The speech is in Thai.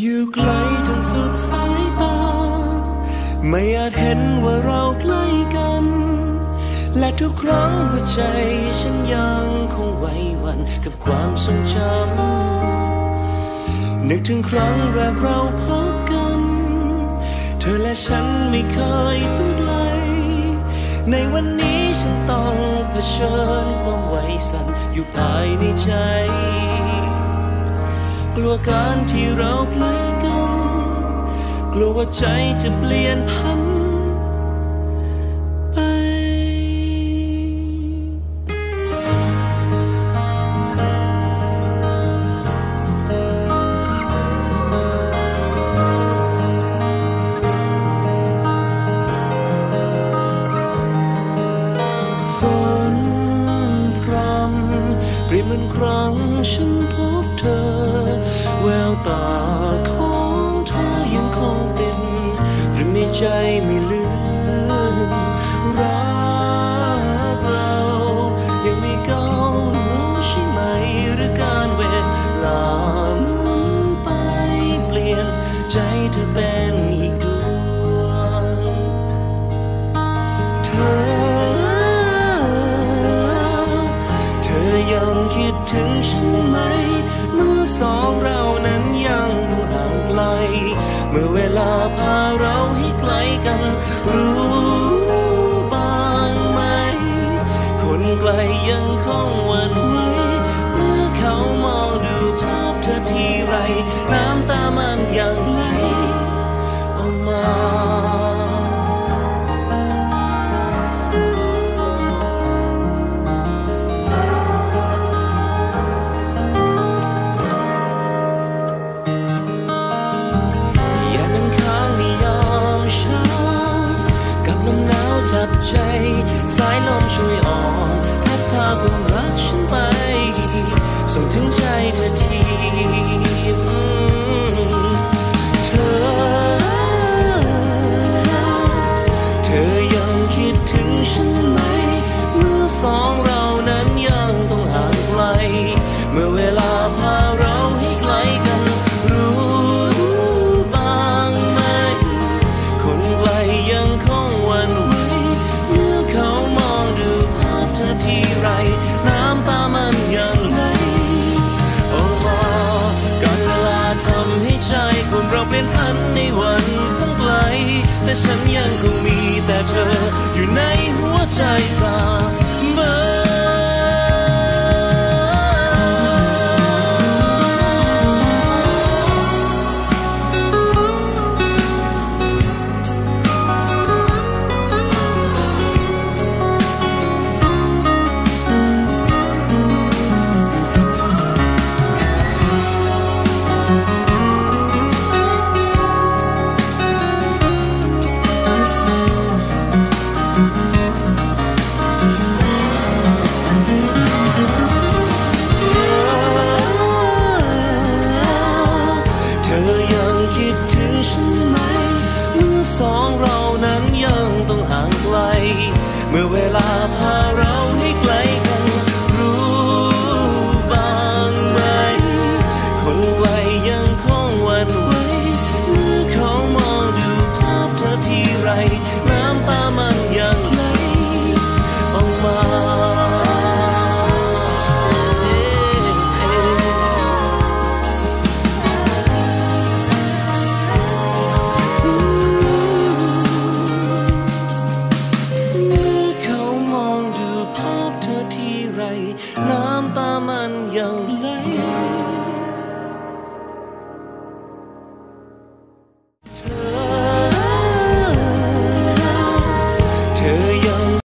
อยู่ไกลจนสุดสายตา ไม่อาจเห็นว่าเราใกล้กัน และทุกครั้งหัวใจฉันยังคงไหวหวันกับความทรงจำนึกถึงครั้งแรกเราพบกัน เธอและฉันไม่เคยตุ้ไกลในวันนี้ฉันต้องเผชิญความไหวสั่นอยู่ภายในใจ กลัวการที่เราใกล้กัน กลัวว่าใจจะเปลี่ยนพัน ใจไม่ลืมรักเรายังไม่เก่าวลงใช่ไหมหรือการเวลาหมุนไปเปลี่ยนใจเธอเป็น ยังคิดถึงฉันไหมเมื่อสองเรานั้นยังต้องห่างไกล เมื่อเวลาพาเราให้ไกลกัน รู้บ้างไหม คนไกลยังคงหวันไหวเมื่อเขามองดูภาพเธอทีไร น้ำตามันยัง หนาวจับใจ สายลมช่วยอ่อนพัดพาความรักฉันไป ส่งถึงใจเธอที Sang 媚